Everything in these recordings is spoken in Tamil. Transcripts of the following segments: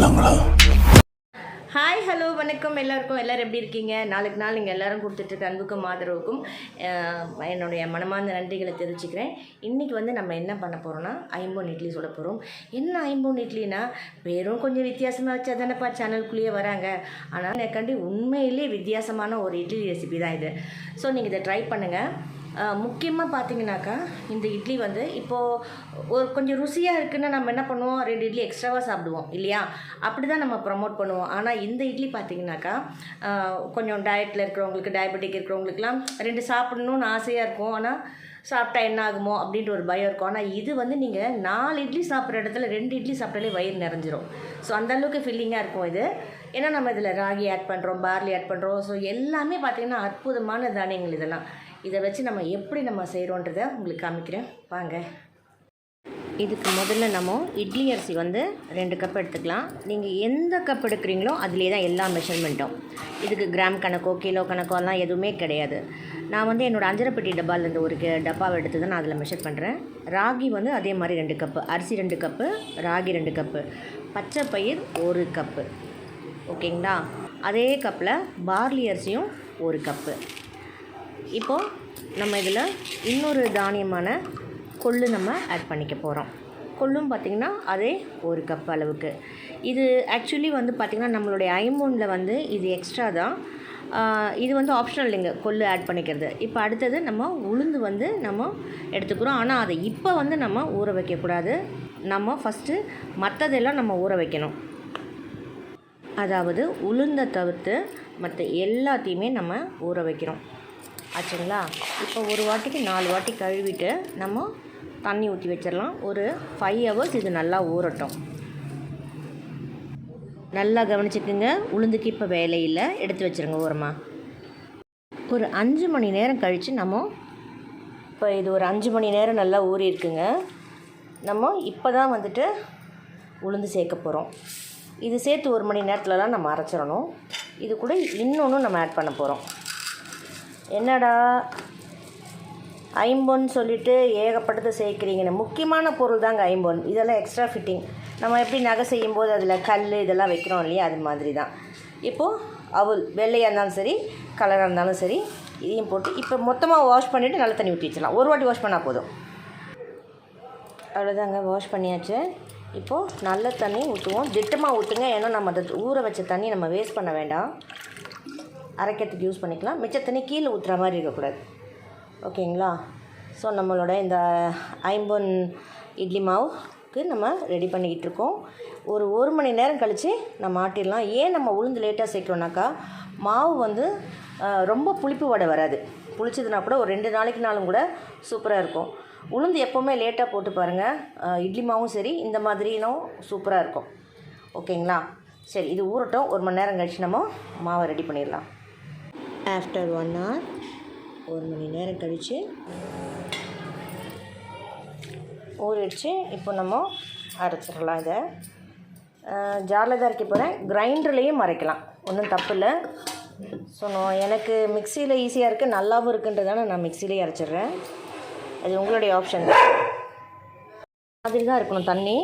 பண்ணிடலாங்களா ஹாய் ஹலோ வணக்கம். எல்லாருக்கும் எல்லோரும் எப்படி இருக்கீங்க? நாளுக்கு நாள் நீங்கள் எல்லோரும் கொடுத்துட்ருக்க அன்புக்கும் ஆதரவுக்கும் என்னுடைய மனமார்ந்த நன்றிகளை தெரிவிச்சுக்கிறேன். இன்றைக்கி வந்து நம்ம என்ன பண்ண போகிறோம்னா ஐம்பொன் இட்லி சொல்ல போகிறோம் என்ன ஐம்பொன் இட்லினா பேரும் கொஞ்சம் வித்தியாசமாக வச்சா தானேப்பா சேனலுக்குள்ளேயே வராங்க. ஆனால் எனக்காண்டி உண்மையிலேயே வித்தியாசமான ஒரு இட்லி ரெசிபி தான் இது. ஸோ நீங்கள் இதை ட்ரை பண்ணுங்கள் முக்கியமாக பார்த்தீங்கன்னாக்கா இந்த இட்லி வந்து இப்போது ஒரு கொஞ்சம் ருசியாக இருக்குன்னு நம்ம என்ன பண்ணுவோம்? ரெண்டு இட்லி எக்ஸ்ட்ராவாக சாப்பிடுவோம் இல்லையா? அப்படி தான் நம்ம ப்ரமோட் பண்ணுவோம். ஆனால் இந்த இட்லி பார்த்தீங்கன்னாக்கா கொஞ்சம் டயட்டில் இருக்கிறவங்களுக்கு டயபெட்டிக் இருக்கிறவங்களுக்குலாம் ரெண்டு சாப்பிடணும்னு ஆசையாக இருக்கும். ஆனால் சாப்பிட்டா என்ன ஆகுமோ அப்படின்ற ஒரு பயம் இருக்கும். ஆனால் இது வந்து நீங்கள் நாலு இட்லி சாப்பிட்ற இடத்துல ரெண்டு இட்லி சாப்பிட்டாலே வயிறு நிறைஞ்சிரும். ஸோ அந்தளவுக்கு ஃபில்லிங்காக இருக்கும் இது. ஏன்னா நம்ம இதில் ராகி ஆட் பண்ணுறோம் பார்லி ஆட் பண்ணுறோம் ஸோ எல்லாமே பார்த்திங்கன்னா அற்புதமான தானியங்கள் இதெல்லாம். இதை வச்சு நம்ம எப்படி நம்ம செய்கிறோன்றதை உங்களுக்கு காமிக்கிறேன். வாங்க. இதுக்கு முதல்ல நம்ம இட்லி அரிசி வந்து ரெண்டு கப் எடுத்துக்கலாம். நீங்கள் எந்த கப் எடுக்கிறீங்களோ அதிலே தான் எல்லா மெஷர்மெண்ட்டும் இதுக்கு கிராம் கணக்கோ கிலோ கணக்கோ எல்லாம் எதுவுமே கிடையாது. நான் வந்து என்னோடய அஞ்சரைப்பட்டி டப்பாலேருந்து ஒரு டப்பாவை எடுத்து தான் நான் அதில் மெஷர் பண்ணுறேன் ராகி வந்து அதே மாதிரி ரெண்டு கப்பு அரிசி ரெண்டு கப்பு ராகி ரெண்டு கப்பு பச்சை பயிர் ஒரு கப்பு ஓகேங்களா? அதே கப்பில் பார்லி அரிசியும் ஒரு கப்பு இப்போது நம்ம இதில் இன்னொரு தானியமான கொள்ளு நம்ம ஆட் பண்ணிக்க போகிறோம். கொள்ளும் பார்த்திங்கன்னா அதே ஒரு கப் அளவுக்கு. இது ஆக்சுவலி வந்து பார்த்திங்கன்னா நம்மளுடைய ஐம்பூனில் வந்து இது எக்ஸ்ட்ரா தான். இது வந்து ஆப்ஷனல் இல்லைங்க கொள்ளு ஆட் பண்ணிக்கிறது. இப்போ அடுத்தது நம்ம உளுந்து வந்து நம்ம எடுத்துக்கிறோம். ஆனால் அதை இப்போ வந்து நம்ம ஊற வைக்கக்கூடாது. நம்ம ஃபஸ்ட்டு மற்றதெல்லாம் நம்ம ஊற வைக்கணும். அதாவது உளுந்தை தவிர்த்து மற்ற எல்லாத்தையுமே நம்ம ஊற வைக்கிறோம். ஆச்சுங்களா? இப்போ ஒரு வாட்டிக்கு நாலு வாட்டி கழுவிட்டு நம்ம தண்ணி ஊற்றி வச்சிடலாம். ஒரு ஃபைவ் ஹவர்ஸ் இது நல்லா ஊறட்டும். நல்லா கவனிச்சுக்குங்க. உளுந்துக்கு இப்போ வேலையில்லை எடுத்து வச்சிருங்க ஓரமாக ஒரு அஞ்சு மணி நேரம் கழித்து நம்ம இப்போ இது ஒரு அஞ்சு மணி நேரம் நல்லா ஊறி இருக்குங்க. நம்ம இப்போ தான் வந்துட்டு உளுந்து சேர்க்க போகிறோம் இது சேர்த்து ஒரு மணி நேரத்துலலாம் நம்ம அரைச்சிடணும். இது கூட இன்னொன்று நம்ம ஆட் பண்ண போகிறோம் என்னடா? ஐம்பொன் சொல்லிட்டு ஏகப்பட்டதை சேர்க்குறீங்கன்னு முக்கியமான பொருள் தாங்க ஐம்பொன். இதெல்லாம் எக்ஸ்ட்ரா ஃபிட்டிங் நம்ம எப்படி நகை செய்யும்போது அதில் கல் இதெல்லாம் வைக்கிறோம் இல்லையா? அது மாதிரி தான் இப்போது அவல் வெள்ளையாக இருந்தாலும் சரி கலராக இருந்தாலும் சரி இதையும் போட்டு இப்போ மொத்தமாக வாஷ் பண்ணிவிட்டு நல்ல தண்ணி ஊற்றி வச்சிடலாம். ஒரு வாட்டி வாஷ் பண்ணால் போதும். அவ்வளோதாங்க வாஷ் பண்ணியாச்சு. இப்போது நல்ல தண்ணி ஊற்றுவோம் திட்டமாக ஊற்றுங்க ஏன்னா நம்ம அதை ஊற வச்ச தண்ணி நம்ம வேஸ்ட் பண்ண வேண்டாம். அரைக்கிறதுக்கு யூஸ் பண்ணிக்கலாம். மிச்ச தண்ணி கீழே ஊற்றுற மாதிரி இருக்கக்கூடாது. ஓகேங்களா? ஸோ நம்மளோட இந்த ஐம்பொன் இட்லி மாவுக்கு நம்ம ரெடி பண்ணிக்கிட்டு இருக்கோம். ஒரு ஒரு மணி நேரம் கழித்து நம்ம ஆட்டிடலாம். ஏன் நம்ம உளுந்து லேட்டாக சேர்க்குறோன்னாக்கா மாவு வந்து ரொம்ப புளிப்பு வடை வராது. புளிச்சதுனா கூட ஒரு ரெண்டு நாளைக்கு நாளும் கூட சூப்பராக இருக்கும். உளுந்து எப்போவுமே லேட்டாக போட்டு பாருங்கள் இட்லி மாவும் சரி இந்த மாதிரினும் சூப்பராக இருக்கும். ஓகேங்களா? சரி இது ஊறட்டும். ஒரு மணி நேரம் கழிச்சு நம்ம மாவை ரெடி பண்ணிடலாம். ஆஃப்டர் ஒன் ஹவர் ஒரு மணி நேரம் கழித்து ஊறிடுச்சு இப்போ நம்ம அரைச்சிடலாம் இதை. ஜாரில் தான் அரைக்க போகிறேன் கிரைண்டர்லேயும் அரைக்கலாம். ஒன்றும் தப்பு இல்லை. ஸோ நான் எனக்கு மிக்சியில் ஈஸியாக இருக்குது நல்லாவும் இருக்குன்றதால நான் மிக்சிலேயே அரைச்சிடுறேன். அது உங்களுடைய ஆப்ஷன் தான் மாதிரி தான் இருக்கணும் தண்ணி.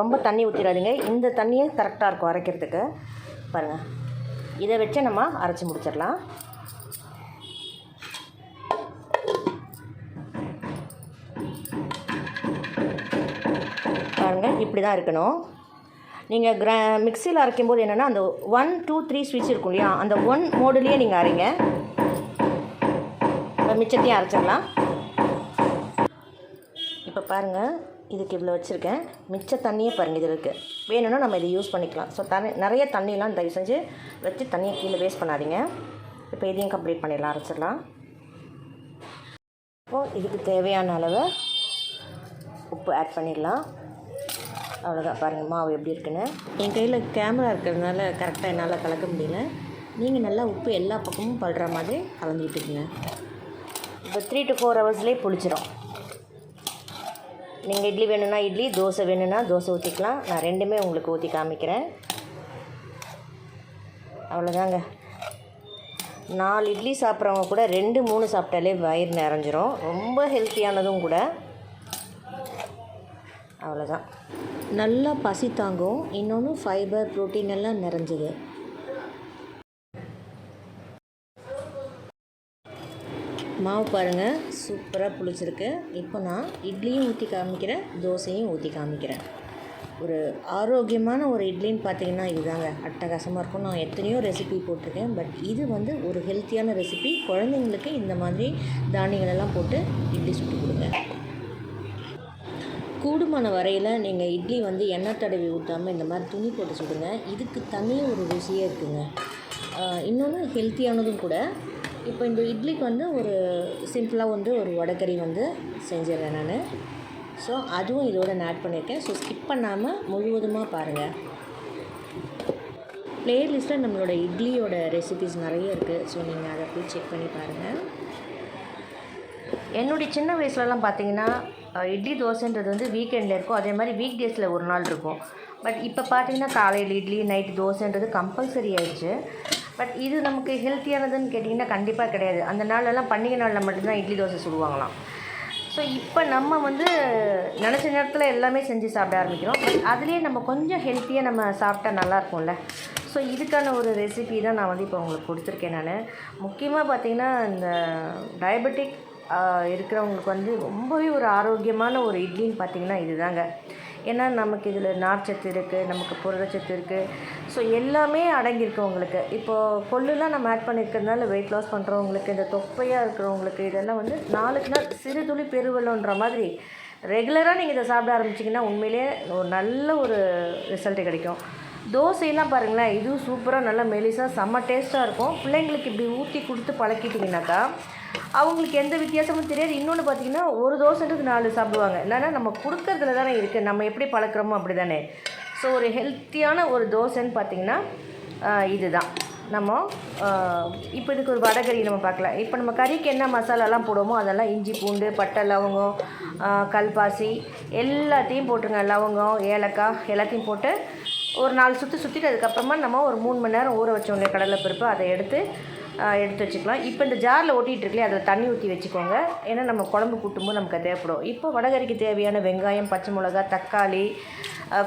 ரொம்ப தண்ணி ஊற்றிடாதீங்க இந்த தண்ணியே கரெக்டாக இருக்கும் அரைக்கிறதுக்கு. பாருங்கள் இதை வச்சு நம்ம அரைச்சி முடிச்சிடலாம். பாருங்கள் இப்படி தான் இருக்கணும். நீங்கள் கிர மிக்சியில் அரைக்கும்போது என்னென்னா அந்த ஒன் டூ த்ரீ ஸ்விட்ச் இருக்கும் இல்லையா? அந்த ஒன் மோடுலேயே நீங்கள் அரைங்க. மிச்சத்தையும் அரைச்சிடலாம். இப்போ பாருங்கள் இதுக்கு இவ்வளோ வச்சுருக்கேன். மிச்ச தண்ணியே பாருங்கள் இது இருக்குது வேணும்னா நம்ம இதை யூஸ் பண்ணிக்கலாம். ஸோ தண்ணி நிறைய தண்ணியெலாம் தயவு செஞ்சு வச்சு தண்ணியை கீழே வேஸ்ட் பண்ணாதீங்க. இப்போ இதையும் கம்ப்ளீட் பண்ணிடலாம் அரைச்சிடலாம். இப்போது இதுக்கு தேவையான அளவு உப்பு ஆட் பண்ணிடலாம். அவ்வளோதான் பாருங்கள் மாவு எப்படி இருக்குன்னு. என் கையில் கேமரா இருக்கிறதுனால கரெக்டாக என்னால் கலக்க முடியல. நீங்கள் நல்லா உப்பு எல்லா பக்கமும் படுற மாதிரி கலந்துக்கிட்டுக்குங்க. இப்போ த்ரீ டு ஃபோர் ஹவர்ஸ்லேயே புளிச்சிடும் நீங்கள் இட்லி வேணும்னா இட்லி தோசை வேணும்னா தோசை ஊற்றிக்கலாம் நான் ரெண்டுமே உங்களுக்கு ஊற்றி காமிக்கிறேன். அவ்வளோதாங்க. நாலு இட்லி சாப்பிட்றவங்க கூட ரெண்டு மூணு சாப்பிட்டாலே வயிறு நிறைஞ்சிரும். ரொம்ப ஹெல்த்தியானதும் கூட. அவ்வளோதான். நல்லா பசி தாங்கும். இன்னொன்று ஃபைபர் ப்ரோட்டீன் எல்லாம் நிறைஞ்சது. மாவு பாருங்கள் சூப்பராக புளிச்சிருக்கு. இப்போ நான் இட்லியும் ஊற்றி காமிக்கிறேன் தோசையும் ஊற்றி காமிக்கிறேன். ஒரு ஆரோக்கியமான ஒரு இட்லின்னு பார்த்தீங்கன்னா இதுதாங்க. அட்டகாசமாக இருக்கும். நான் எத்தனையோ ரெசிபி போட்டிருக்கேன். பட் இது வந்து ஒரு ஹெல்த்தியான ரெசிபி குழந்தைங்களுக்கு இந்த மாதிரி தானியங்களெல்லாம் போட்டு இட்லி சுட்டு கொடுங்க. கூடுமான வரையில் நீங்கள் இட்லி வந்து எண்ணெய் தடவி ஊற்றாமல் இந்த மாதிரி துணி போட்டு சுடுங்க. இதுக்கு தனி ஒரு ருசியாக இருக்குங்க. இன்னொன்று ஹெல்த்தியானதும் கூட இப்போ இந்த இட்லிக்கு வந்து ஒரு சிம்பிளாக வந்து ஒரு வடக்கறி வந்து செஞ்சிடுறேன் நான். ஸோ அதுவும் இதோட நான் ஆட் பண்ணியிருக்கேன். ஸோ ஸ்கிப் பண்ணாமல் முழுவதுமாக பாருங்கள் ப்ளேலிஸ்ட்டில் நம்மளோட இட்லியோட ரெசிபிஸ் நிறைய இருக்குது ஸோ நீங்கள் அதை போய் செக் பண்ணி பாருங்கள் என்னுடைய சின்ன வயசுலலாம் பார்த்தீங்கன்னா இட்லி தோசைன்றது வந்து வீக்கெண்டில் இருக்கும். அதே மாதிரி வீக் டேஸில் ஒரு நாள் இருக்கும். பட் இப்போ பார்த்தீங்கன்னா காலையில் இட்லி நைட் தோசைன்றது கம்பல்சரி ஆயிடுச்சு. பட் இது நமக்கு ஹெல்த்தியானதுன்னு கேட்டிங்கன்னா கண்டிப்பாக கிடையாது. அந்த நாளெல்லாம் பண்டிகை நாளில் மட்டும்தான் இட்லி தோசை சுடுவாங்களாம். ஸோ இப்போ நம்ம வந்து நினச்ச நேரத்தில் எல்லாமே செஞ்சு சாப்பிட ஆரம்பிக்கிறோம். பட் அதுலேயே நம்ம கொஞ்சம் ஹெல்த்தியாக நம்ம சாப்பிட்டா நல்லா இருக்கும்ல. ஸோ இதுக்கான ஒரு ரெசிபி தான் நான் வந்து இப்போ உங்களுக்கு கொடுத்துருக்கேன் நான். முக்கியமாக பார்த்தீங்கன்னா இந்த டயபெட்டிக் இருக்கிறவங்களுக்கு வந்து ரொம்பவே ஒரு ஆரோக்கியமான ஒரு இட்லின்னு பார்த்தீங்கன்னா இதுதாங்க. ஏன்னா நமக்கு இதில் நார்ச்சத்து இருக்குது நமக்கு புரதச்சத்து இருக்குது ஸோ எல்லாமே அடங்கியிருக்கு உங்களுக்கு. இப்போது கொல்லுலாம் நம்ம ஆட் பண்ணியிருக்கிறதுனால வெயிட் லாஸ் பண்ணுறவங்களுக்கு இந்த தொப்பையாக இருக்கிறவங்களுக்கு இதெல்லாம் வந்து நாளுக்கு நாள் சிறு துளி பெருவலன்ற மாதிரி ரெகுலராக நீங்கள் இதை சாப்பிட ஆரம்பிச்சிங்கன்னா உண்மையிலேயே ஒரு நல்ல ஒரு ரிசல்ட் கிடைக்கும். தோசையெல்லாம் பாருங்களேன் இதுவும் சூப்பராக நல்லா மெலிசாக செம்ம டேஸ்ட்டாக இருக்கும். பிள்ளைங்களுக்கு இப்படி ஊற்றி கொடுத்து பழக்கிட்டிங்கனாக்கா அவங்களுக்கு எந்த வித்தியாசமும் தெரியாது. இன்னொன்று பார்த்தீங்கன்னா ஒரு தோசைன்றது நாலு சாப்பிடுவாங்க. என்னன்னா நம்ம கொடுக்கறதுல தானே இருக்குது நம்ம எப்படி பழக்கிறோமோ அப்படி தானே ஸோ ஒரு ஹெல்த்தியான ஒரு தோசைன்னு பார்த்தீங்கன்னா இதுதான். நம்ம இப்போ இதுக்கு ஒரு வடகறி நம்ம பார்க்கலாம் இப்போ நம்ம கறிக்கு என்ன மசாலாலாம் போடுவோமோ அதெல்லாம் இஞ்சி பூண்டு பட்டை லவங்கம் கல்பாசி எல்லாத்தையும் போட்டுருங்க. லவங்கம் ஏலக்காய் எல்லாத்தையும் போட்டு ஒரு நாலு சுற்றி சுற்றிட்டு அதுக்கப்புறமா நம்ம ஒரு மூணு மணி நேரம் ஊற வச்சோம் இல்லையா கடலைப்பருப்பு அதை எடுத்து எடுத்து வச்சுக்கலாம். இப்போ இந்த ஜாரில் ஓட்டிகிட்டு இருக்குல்லையே அதில் தண்ணி ஊற்றி வச்சுக்கோங்க. ஏன்னா நம்ம குழம்பு கூட்டும்போது நமக்கு அது தேவைப்படும். இப்போ வடகறிக்கு தேவையான வெங்காயம் பச்சை மிளகா தக்காளி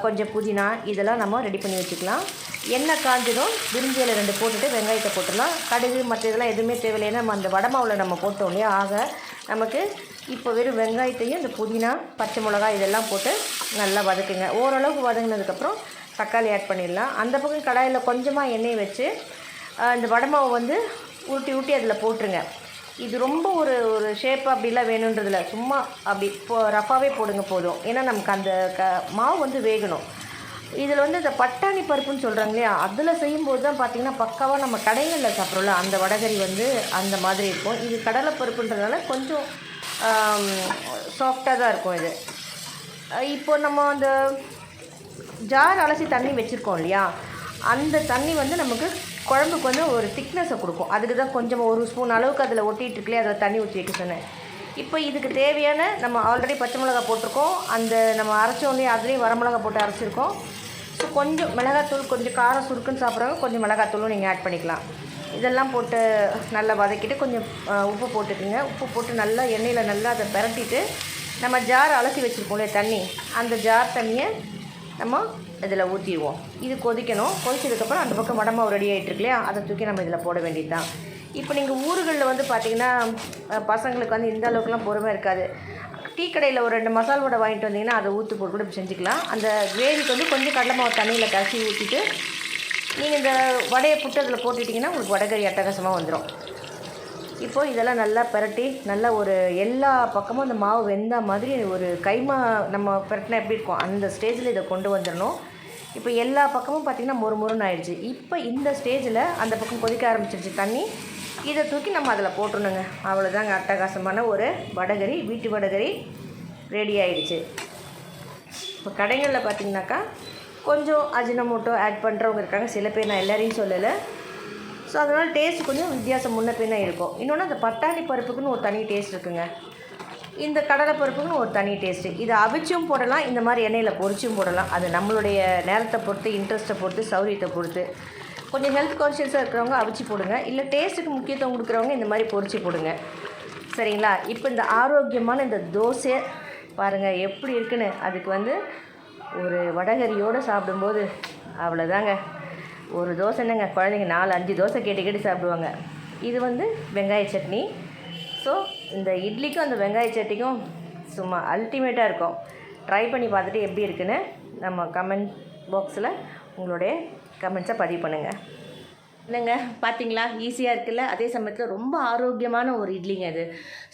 கொஞ்சம் புதினா இதெல்லாம் நம்ம ரெடி பண்ணி வச்சுக்கலாம். எண்ணெய் காஞ்சதும் பிரிஞ்சியில் ரெண்டு போட்டுட்டு வெங்காயத்தை போட்டுடலாம். கடுகு மற்ற இதெல்லாம் எதுவுமே தேவையில்லை. ஏன்னா நம்ம அந்த வடை மாவில் நம்ம போட்டோம் இல்லையா? ஆக நமக்கு இப்போ வெறும் வெங்காயத்தையும் இந்த புதினா பச்சை மிளகாய் இதெல்லாம் போட்டு நல்லா வதக்குங்க. ஓரளவுக்கு வதங்கினதுக்கப்புறம் தக்காளி ஆட் பண்ணிடலாம். அந்த பக்கம் கடாயில் கொஞ்சமாக எண்ணெய் வச்சு இந்த வடை மாவை வந்து உருட்டி உருட்டி அதில் போட்டுருங்க. இது ரொம்ப ஒரு ஒரு ஷேப் அப்படிலாம் வேணுன்றதில்ல. சும்மா அப்படி போ ரஃபாகவே போடுங்க போதும். ஏன்னா நமக்கு அந்த க மாவு வந்து வேகணும். இதில் வந்து இந்த பட்டாணி பருப்புன்னு சொல்கிறாங்க இல்லையா? அதில் செய்யும்போது தான் பார்த்திங்கன்னா பக்காவாக நம்ம கடைகளில் சாப்பிட்றோம்ல அந்த வடகரி வந்து அந்த மாதிரி இருக்கும். இது கடலை பருப்புன்றதுனால கொஞ்சம் சாஃப்டாக தான் இருக்கும் இது. இப்போ நம்ம அந்த ஜார் அலசி தண்ணி வச்சுருக்கோம் இல்லையா? அந்த தண்ணி வந்து நமக்கு குழம்புக்கு வந்து ஒரு திக்னஸை கொடுக்கும். அதுக்கு தான் கொஞ்சம் ஒரு ஸ்பூன் அளவுக்கு அதில் ஒட்டிகிட்டு அதில் தண்ணி ஊற்றி வைக்க சொன்னேன். இப்போ இதுக்கு தேவையான நம்ம ஆல்ரெடி பச்சை மிளகா போட்டிருக்கோம். அந்த நம்ம அரைச்சோன்னே அதுலேயும் வரமிளகா போட்டு அரைச்சிருக்கோம். ஸோ கொஞ்சம் மிளகாத்தூள் கொஞ்சம் காரம் சுருக்குன்னு சாப்பிட்றவங்க கொஞ்சம் மிளகாத்தூளும் நீங்கள் ஆட் பண்ணிக்கலாம். இதெல்லாம் போட்டு நல்லா வதக்கிட்டு கொஞ்சம் உப்பு போட்டுக்கோங்க. உப்பு போட்டு நல்லா எண்ணெயில் நல்லா அதை பரட்டிட்டு நம்ம ஜார் அலசி வச்சுருக்கோம்ல தண்ணி. அந்த ஜார் தண்ணியை நம்ம இதில் ஊற்றிடுவோம். இது கொதிக்கணும். கொதிச்சதுக்கப்புறம் அந்த பக்கம் வடமாவு ரெடி ஆகிட்டு இருக்கு இல்லையா? அதை தூக்கி நம்ம இதில் போட வேண்டியது தான் இப்போ நீங்கள் ஊர்களில் வந்து பார்த்தீங்கன்னா பசங்களுக்கு வந்து இந்த அளவுக்குலாம் பொறுமை இருக்காது. டீ கடையில் ஒரு ரெண்டு மசால் வடை வாங்கிட்டு வந்தீங்கன்னா அதை ஊற்றி போட்டு கூட செஞ்சுக்கலாம். அந்த கிரேவிக்கு வந்து கொஞ்சம் கடலை மாவு தண்ணியில் கசி ஊற்றிட்டு நீங்கள் இந்த வடையை புட்டு அதில் போட்டுட்டிங்கன்னா உங்களுக்கு வடகறி அட்டகாசமாக வந்துடும் இப்போ இதெல்லாம் நல்லா பிரட்டி நல்லா ஒரு எல்லா பக்கமும் அந்த மாவு வெந்த மாதிரி ஒரு கைமா நம்ம பிரட்டினா எப்படி இருக்கும்? அந்த ஸ்டேஜில் இதை கொண்டு வந்துடணும். இப்போ எல்லா பக்கமும் பார்த்திங்கன்னா மொறு மொறுன்னு ஆயிடுச்சு. இப்போ இந்த ஸ்டேஜில் அந்த பக்கம் கொதிக்க ஆரம்பிச்சிருச்சு தண்ணி. இதை தூக்கி நம்ம அதில் போட்டுணுங்க அவ்வளோதாங்க அட்டகாசமான ஒரு வடகரி வீட்டு வடகரி ரெடி ஆயிடுச்சு. இப்போ கடைகளில் பார்த்தீங்கன்னாக்கா கொஞ்சம் அஜினமோட்டோ ஆட் பண்ணுறவங்க இருக்காங்க. சில பேர் நான் எல்லாரையும் சொல்லலை. ஸோ அதனால் டேஸ்ட் கொஞ்சம் வித்தியாசம் முன்ன பின்ன இருக்கும். இன்னொன்று அந்த பட்டாணி பருப்புக்குன்னு ஒரு தனி டேஸ்ட் இருக்குங்க. இந்த கடலை பருப்புக்குன்னு ஒரு தனி டேஸ்ட்டு இதை அவிச்சும் போடலாம் இந்த மாதிரி எண்ணெயில் பொரிச்சும் போடலாம். அது நம்மளுடைய நேரத்தை பொறுத்து இன்ட்ரெஸ்ட்டை பொறுத்து சௌரியத்தை பொறுத்து. கொஞ்சம் ஹெல்த் கான்ஷியஸாக இருக்கிறவங்க அவிச்சு போடுங்க. இல்லை டேஸ்ட்டுக்கு முக்கியத்துவம் கொடுக்குறவங்க இந்த மாதிரி பொரிச்சு போடுங்க. சரிங்களா? இப்போ இந்த ஆரோக்கியமான இந்த தோசை பாருங்கள் எப்படி இருக்குன்னு. அதுக்கு வந்து ஒரு வடகரியோடு சாப்பிடும்போது அவ்வளோதாங்க ஒரு தோசை என்னங்க குழந்தைங்க நாலு அஞ்சு தோசை கேட்டு கேட்டு சாப்பிடுவாங்க. இது வந்து வெங்காய சட்னி. ஸோ இந்த இட்லிக்கும் அந்த வெங்காய சட்னிக்கும் சும்மா அல்டிமேட்டாக இருக்கும். ட்ரை பண்ணி பார்த்துட்டு எப்படி இருக்குன்னு நம்ம கமெண்ட் பாக்ஸில் உங்களுடைய கமெண்ட்ஸை பதிவு பண்ணுங்கள் என்னங்க பார்த்தீங்களா ஈஸியாக இருக்குல்ல? அதே சமயத்தில் ரொம்ப ஆரோக்கியமான ஒரு இட்லிங்க அது.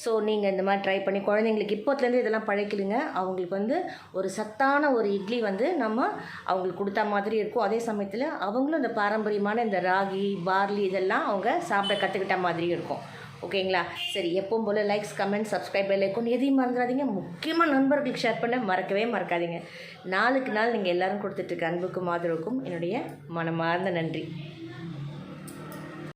ஸோ நீங்கள் இந்த மாதிரி ட்ரை பண்ணி குழந்தைங்களுக்கு இப்போத்துலேருந்து இதெல்லாம் பழக்கிடுங்க. அவங்களுக்கு வந்து ஒரு சத்தான ஒரு இட்லி வந்து நம்ம அவங்களுக்கு கொடுத்தா மாதிரி இருக்கும். அதே சமயத்தில் அவங்களும் இந்த பாரம்பரியமான இந்த ராகி பார்லி இதெல்லாம் அவங்க சாப்பிட கற்றுக்கிட்ட மாதிரி இருக்கும். ஓகேங்களா? சரி எப்பவும் போல் லைக்ஸ் கமெண்ட் சப்ஸ்கிரைப் பெல் எதையும் மறந்துடாதீங்க. முக்கியமாக நண்பர்களுக்கு ஷேர் பண்ண மறக்கவே மறக்காதீங்க. நாளுக்கு நாள் நீங்கள் எல்லோரும் கொடுத்துட்ருக்க அன்புக்கும் ஆதரவுக்கும் என்னுடைய மனமார்ந்த நன்றி.